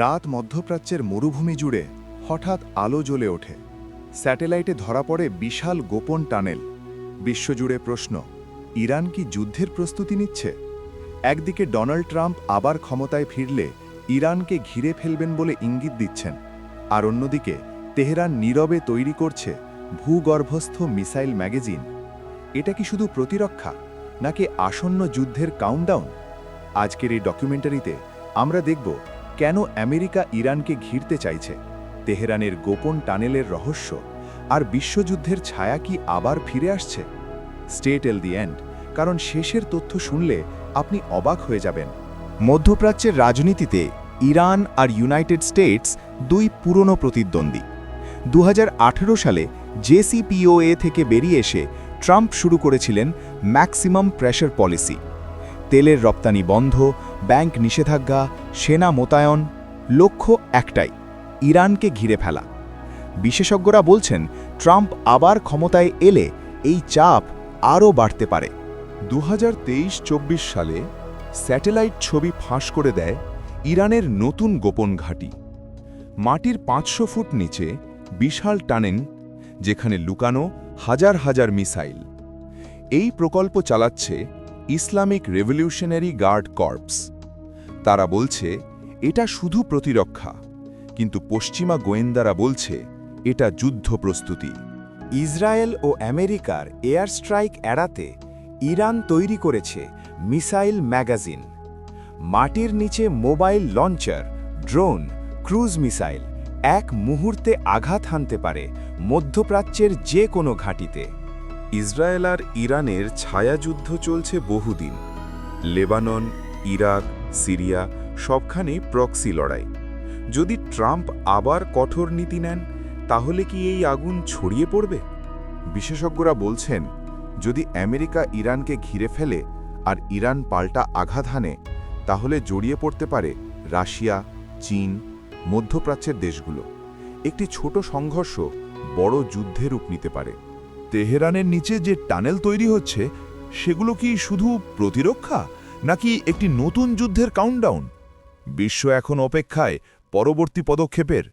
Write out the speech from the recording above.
রাত মধ্যপ্রাচ্যের মরুভূমি জুড়ে হঠাৎ আলো জ্বলে ওঠে। স্যাটেলাইটে ধরা পড়ে বিশাল গোপন টানেল। বিশ্বজুড়ে প্রশ্ন, ইরান কি যুদ্ধের প্রস্তুতি নিচ্ছে? একদিকে ডোনাল্ড ট্রাম্প আবার ক্ষমতায় ফিরলে ইরানকে ঘিরে ফেলবেন বলে ইঙ্গিত দিচ্ছেন, আর অন্যদিকে তেহরান নীরবে তৈরি করছে ভূগর্ভস্থ মিসাইল ম্যাগাজিন। এটা কি শুধু প্রতিরক্ষা, নাকি আসন্ন যুদ্ধের কাউন্টডাউন? আজকের এই ডকুমেন্টারিতে আমরা দেখব কেন আমেরিকা ইরানকে ঘিরতে চাইছে? তেহরানের গোপন টানেলের রহস্য আর বিশ্বযুদ্ধের ছায়া কি আবার ফিরে আসছে? স্টেট এল দি এন্ড কারণ শেষের তথ্য শুনলে আপনি অবাক হয়ে যাবেন। মধ্যপ্রাচ্যের রাজনীতিতে ইরান আর ইউনাইটেড স্টেটস দুই পুরনো প্রতিদ্বন্দ্বী। দু হাজার আঠেরো সালে জেসিপিওএ থেকে বেরিয়ে এসে ট্রাম্প শুরু করেছিলেন ম্যাক্সিমাম প্রেশার পলিসি। তেলের রপ্তানি বন্ধ, ব্যাংক নিষেধাজ্ঞা সেনা মোতায়ন, লক্ষ্য একটাই, ইরানকে ঘিরে ফেলা। বিশেষজ্ঞরা বলছেন, ট্রাম্প আবার ক্ষমতায় এলে এই চাপ আরও বাড়তে পারে। দু চব্বিশ সালে স্যাটেলাইট ছবি ফাঁস করে দেয় ইরানের নতুন গোপন ঘাঁটি। মাটির পাঁচশো ফুট নিচে বিশাল টানেন যেখানে লুকানো হাজার হাজার মিসাইল। এই প্রকল্প চালাচ্ছে ইসলামিক রেভলিউশনারি গার্ড কর্পস। তারা বলছে, এটা শুধু প্রতিরক্ষা। কিন্তু পশ্চিমা গোয়েন্দারা বলছে, এটা যুদ্ধ প্রস্তুতি। ইসরায়েল ও আমেরিকার এয়ার স্ট্রাইক এড়াতে ইরান তৈরি করেছে মিসাইল ম্যাগাজিন। মাটির নিচে mobile launcher, drone, cruise missile এক মুহূর্তে আঘাত হানতে পারে মধ্যপ্রাচ্যের যে কোনো ঘাঁটিতে। ইসরায়েল আর ইরানের ছায়াযুদ্ধ চলছে বহুদিন। লেবানন, ইরাক সিরিয়া সবখানেই প্রক্সি লড়াই। যদি ট্রাম্প আবার কঠোর নীতি নেন, তাহলে কি এই আগুন ছড়িয়ে পড়বে? বিশেষজ্ঞরা বলছেন, যদি আমেরিকা ইরানকে ঘিরে ফেলে আর ইরান পাল্টা আঘাত হানে, তাহলে জড়িয়ে পড়তে পারে রাশিয়া, চীন, মধ্যপ্রাচ্যের দেশগুলো। একটি ছোট সংঘর্ষ বড় যুদ্ধে রূপ নিতে পারে। তেহরানের নিচে যে টানেল তৈরি হচ্ছে, সেগুলো কি শুধু প্রতিরক্ষা? নাকি একটি নতুন যুদ্ধের কাউন্টডাউন বিশ্ব এখন অপেক্ষায় পরবর্তী পদক্ষেপের